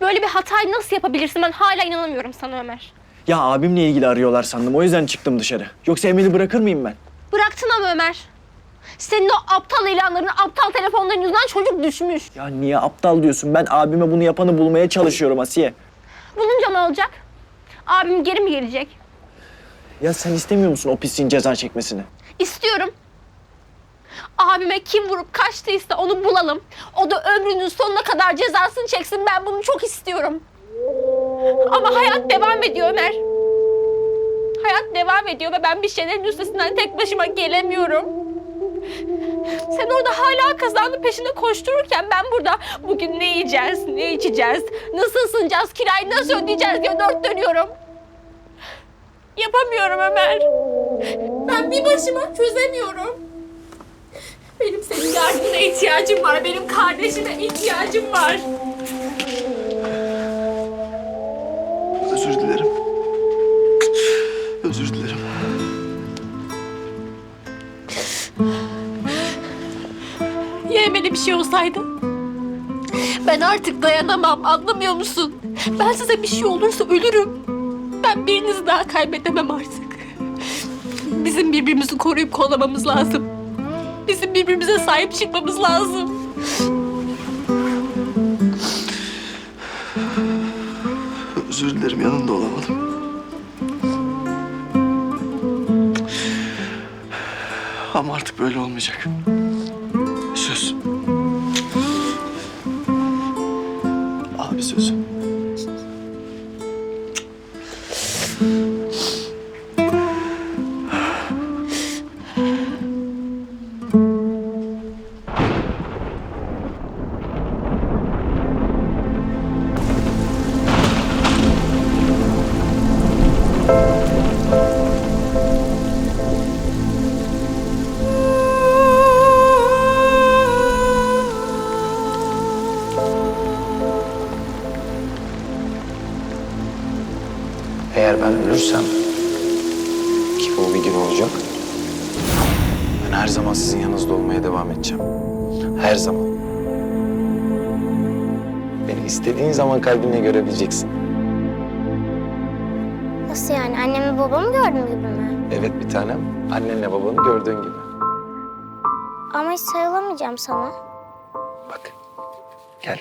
Böyle bir hatayı nasıl yapabilirsin? Ben hala inanamıyorum sana Ömer. Ya abimle ilgili arıyorlar sandım. O yüzden çıktım dışarı. Yoksa Emel'i bırakır mıyım ben? Bıraktın ama Ömer. Senin o aptal ilanların, aptal telefonların yüzünden çocuk düşmüş. Ya niye aptal diyorsun? Ben abime bunu yapanı bulmaya çalışıyorum Asiye. Bulunca ne olacak? Abim geri mi gelecek? Ya sen istemiyor musun o pisliğin ceza çekmesini? İstiyorum. Abime kim vurup kaçtıysa onu bulalım. O da ömrünün sonuna kadar cezasını çeksin. Ben bunu çok istiyorum. Ama hayat devam ediyor Ömer. Hayat devam ediyor ve ben bir şeylerin üstesinden tek başıma gelemiyorum. Sen orada hala kazanın peşinde koştururken ben burada bugün ne yiyeceğiz, ne içeceğiz, nasıl ısınacağız, kirayı nasıl ödeyeceğiz diye dört dönüyorum. Yapamıyorum Ömer. Ben bir başıma çözemiyorum. Benim senin yardımına ihtiyacım var. Benim kardeşime ihtiyacım var. Özür dilerim. Özür dilerim. Ya Emel'e bir şey olsaydı? Ben artık dayanamam. Anlamıyor musun? Ben size bir şey olursa ölürüm. Ben birinizi daha kaybedemem artık. Bizim birbirimizi koruyup kollamamız lazım. Bizim birbirimize sahip çıkmamız lazım. Özür dilerim yanında olamadım. Ama artık böyle olmayacak. Söz. Eğer ben ölürsem ki o bir gün olacak. Ben her zaman sizin yanınızda olmaya devam edeceğim. Her zaman. Beni istediğin zaman kalbinle görebileceksin. Nasıl yani? Annemi babamı gördüm gibi mi? Evet bir tanem. Annenle babanı gördüğün gibi. Ama hiç sarılamayacağım sana. Bak. Gel.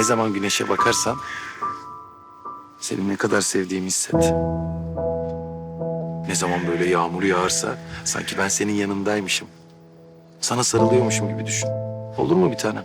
Ne zaman güneşe bakarsan seni ne kadar sevdiğimi hisset. Ne zaman böyle yağmur yağarsa sanki ben senin yanındaymışım. Sana sarılıyormuşum gibi düşün. Olur mu bir tanem?